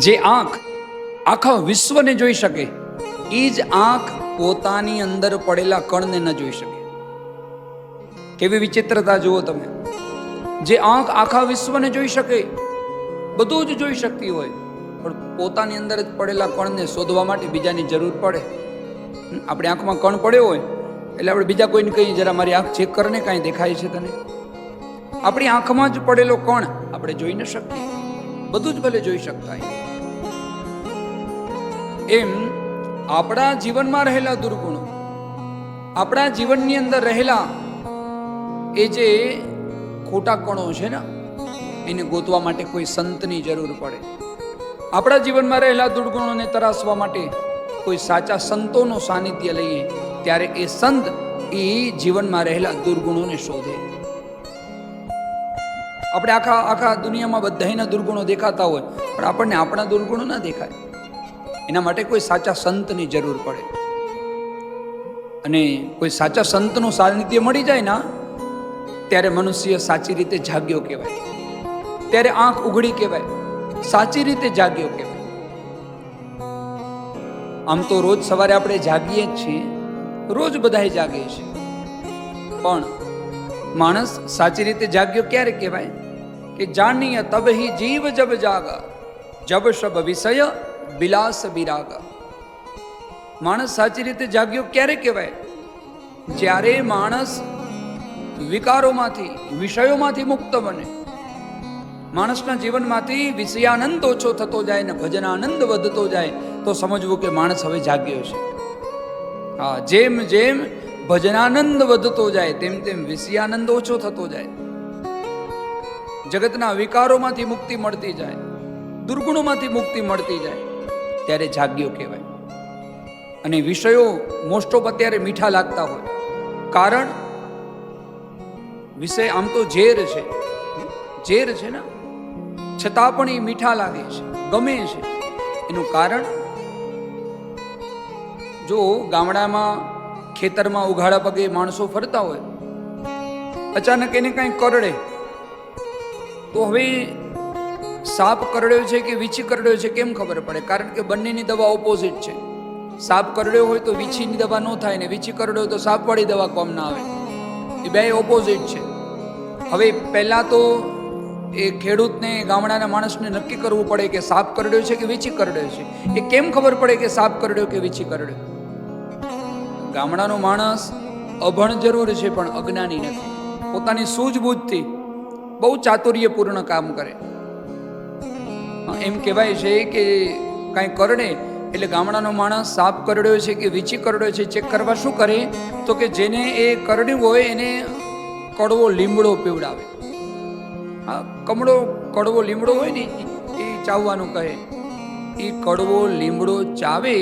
જે આંખ આખા વિશ્વને જોઈ શકે, એ જ આંખ પોતાની અંદર પડેલા કણને ન જોઈ શકે. કેવી વિચિત્રતા જુઓ તમે. જે આંખ આખા વિશ્વને જોઈ શકે, બધું જ જોઈ શકતી હોય, પણ પોતાની અંદર જ પડેલા કણને શોધવા માટે બીજાની જરૂર પડે. આપણી આંખમાં કણ પડ્યો હોય, એટલે આપણે બીજા કોઈને કહીએ, જરા મારી આંખ ચેક કરને કાંઈ દેખાય છે તને? આપણી આંખમાં જ પડેલો કણ આપણે જોઈ ન શકીએ. બધું જ ભલે જોઈ શકતા એમ આપણા જીવનમાં રહેલા દુર્ગુણો, આપણા જીવનની અંદર રહેલા એ જે ખોટા કણો છે ને, એને ગોતવા માટે કોઈ સંતની જરૂર પડે. આપણા જીવનમાં રહેલા દુર્ગુણોને તરાસવા માટે કોઈ સાચા સંતોનું સાનિધ્ય લઈએ, ત્યારે એ સંત એ જીવનમાં રહેલા દુર્ગુણોને શોધે. આપણે આખા આખા દુનિયામાં બધાના દુર્ગુણો દેખાતા હોય, પણ આપણને આપણા દુર્ગુણો ના દેખાય. એના માટે કોઈ સાચા સંતની જરૂર પડે. અને કોઈ સાચા સંતનું સાનિધ્ય મળી જાય ના, ત્યારે મનુષ્ય સાચી રીતે જાગ્યો કહેવાય. ત્યારે આંખ ઉઘડી કહેવાય. સાચી રીતે જાગ્યો કહેવાય. આમ તો રોજ સવારે આપણે જાગીએ જ છીએ. રોજ બધાએ જાગીએ છીએ. પણ માણસ સાચી રીતે જાગ્યો ક્યારે કહેવાય? કે જાણીય તબ હી જીવ જબ જાગા જબ શબ વિષય બિલાસ બિરાગા માણસ સાચી રીતે જાગ્યો ક્યારે કહેવાય જ્યારે માણસ વિકારોમાંથી વિષયોમાંથી મુક્ત બને માણસના જીવનમાંથી વિષયાનંદ ઓછો થતો જાય ને ભજનાનંદ વધતો જાય તો સમજવું કે માણસ હવે જાગ્યો છે. હા, જેમ જેમ ભજનાનંદ વધતો જાય, તેમ તેમ વિષયાનંદ ઓછો થતો જાય. જગતના વિકારોમાંથી મુક્તિ મળતી જાય, દુર્ગુણોમાંથી મુક્તિ મળતી જાય, ત્યારે જાગ્યો કહેવાય. અને વિષયો મોસ્ટ ઓફ અત્યારે મીઠા લાગતા હોય. કારણ, વિષય આમ તો ઝેર છે. ઝેર છે ને? છતાં પણ એ મીઠા લાગે છે, ગમે છે. એનું કારણ? જો ગામડામાં, ખેતરમાં ઉઘાડા પગે માણસો ફરતા હોય, અચાનક એને કાંઈ કરડે તો હવે સાપ કરડ્યો છે કે વીછી કરડ્યો છે કેમ ખબર પડે? કારણ કે બંનેની દવા ઓપોઝિટ છે. સાપ કરડ્યો હોય તો વીછીની દવા ન થાય ને વીછી કરડ્યો તો સાપવાળી દવા કોમ ના આવે. એ બે ઓપોઝિટ છે. હવે પહેલાં તો એ ખેડૂતને, ગામડાના માણસને નક્કી કરવું પડે કે સાપ કરડ્યો છે કે વીછી કરડ્યો છે. એ કેમ ખબર પડે કે સાપ કરડ્યો કે વીછી કરડ્યો? ગામડાનો માણસ અભણ જરૂર છે પણ અજ્ઞાની નથી. પોતાની સૂઝબૂઝથી બહુ ચાતુર્યપૂર્ણ કામ કરે. એમ કહેવાય છે કે કાંઈ કરડે એટલે ગામડાનો માણસ સાપ કરડ્યો છે કે વીચી કરડ્યો છે, ચેક કરવા શું કરે? તો કે જેને એ કરડ્યું હોય એને કડવો લીમડો પીવડાવે. હા, કમળો કડવો લીમડો હોય ને, એ ચાવવાનું કહે. એ કડવો લીમડો ચાવે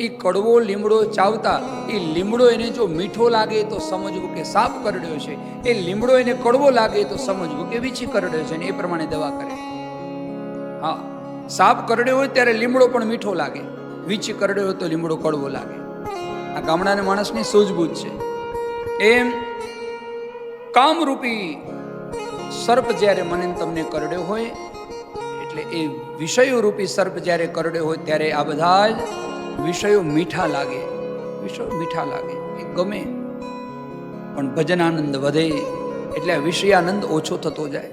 એ કડવો લીમડો ચાવતા એ લીમડો એને જો મીઠો લાગે તો સમજવું કે સાપ કરડ્યો છે. એ લીમડો એને કડવો લાગે તો સમજવું કે વીછી કરડ્યો છે ને એ પ્રમાણે દવા કરે. હા સાપ કરડ્યો હોય ત્યારે લીમડો પણ મીઠો લાગે. વીછી કરડ્યો હોય તો લીમડો કડવો લાગે. આ ગામડાના માણસની સૂઝબૂઝ છે. એમ કામરૂપી સર્પ જ્યારે મને તમને કરડ્યો હોય, એટલે એ વિષયરૂપી સર્પ જ્યારે કરડ્યો હોય ત્યારે આ બધા જ વિષયો મીઠા લાગે, વિષયો મીઠા લાગે, એ ગમે. પણ ભજનાનંદ વધે, એટલે વિષયાનંદ ઓછો થતો જાય.